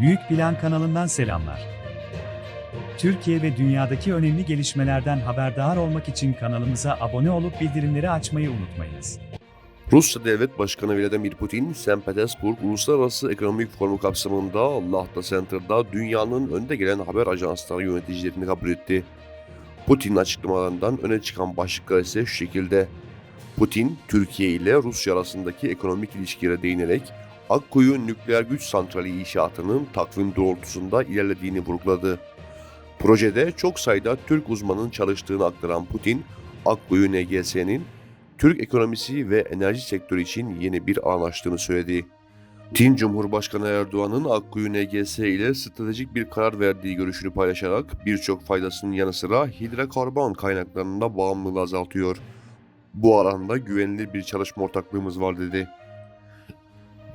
Büyük Plan kanalından selamlar. Türkiye ve dünyadaki önemli gelişmelerden haberdar olmak için kanalımıza abone olup bildirimleri açmayı unutmayınız. Rusya Devlet Başkanı Vladimir Putin, St. Petersburg Uluslararası Ekonomik Forumu kapsamında Lahta Center'da dünyanın önde gelen haber ajansları yöneticilerini kabul etti. Putin'in açıklamalarından öne çıkan başlıklar ise şu şekilde. Putin, Türkiye ile Rusya arasındaki ekonomik ilişkilere değinerek Akkuyu nükleer güç santrali inşaatının takvim doğrultusunda ilerlediğini vurguladı. Projede çok sayıda Türk uzmanın çalıştığını aktaran Putin, Akkuyu NGS'nin Türk ekonomisi ve enerji sektörü için yeni bir alan açtığını söyledi. Çin Cumhurbaşkanı Erdoğan'ın Akkuyu NGS ile stratejik bir karar verdiği görüşünü paylaşarak birçok faydasının yanı sıra hidrokarbon kaynaklarında bağımlılığı azaltıyor. Bu alanda güvenilir bir çalışma ortaklığımız var dedi.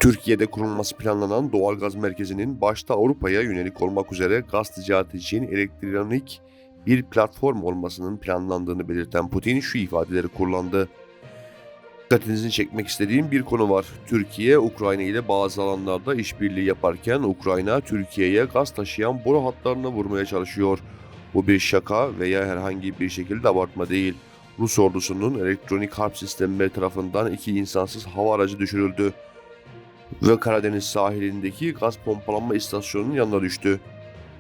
Türkiye'de kurulması planlanan doğalgaz merkezinin başta Avrupa'ya yönelik olmak üzere gaz ticareti için elektronik bir platform olmasının planlandığını belirten Putin şu ifadeleri kullandı. Dikkatinizi çekmek istediğim bir konu var. Türkiye, Ukrayna ile bazı alanlarda işbirliği yaparken Ukrayna, Türkiye'ye gaz taşıyan boru hatlarını vurmaya çalışıyor. Bu bir şaka veya herhangi bir şekilde abartma değil. Rus ordusunun elektronik harp sistemleri tarafından iki insansız hava aracı düşürüldü ve Karadeniz sahilindeki gaz pompalanma istasyonunun yanına düştü.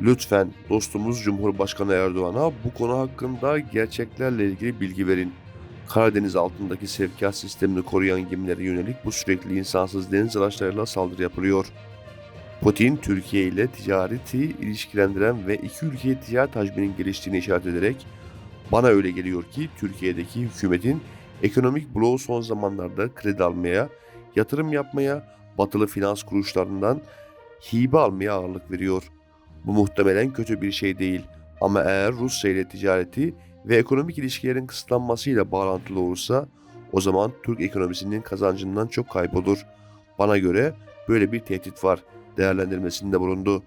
Lütfen dostumuz Cumhurbaşkanı Erdoğan'a bu konu hakkında gerçeklerle ilgili bilgi verin. Karadeniz altındaki sevkiyat sistemini koruyan gemilere yönelik bu sürekli insansız deniz araçlarıyla saldırı yapılıyor. Putin, Türkiye ile ticareti ilişkilendiren ve iki ülkeye ticaret hacminin geliştiğini işaret ederek bana öyle geliyor ki Türkiye'deki hükümetin ekonomik bloğu son zamanlarda kredi almaya, yatırım yapmaya, batılı finans kuruluşlarından hibe almaya ağırlık veriyor. Bu muhtemelen kötü bir şey değil ama eğer Rusya ile ticareti ve ekonomik ilişkilerin kısıtlanmasıyla bağlantılı olursa o zaman Türk ekonomisinin kazancından çok kaybolur. Bana göre böyle bir tehdit var değerlendirmesinde bulundu.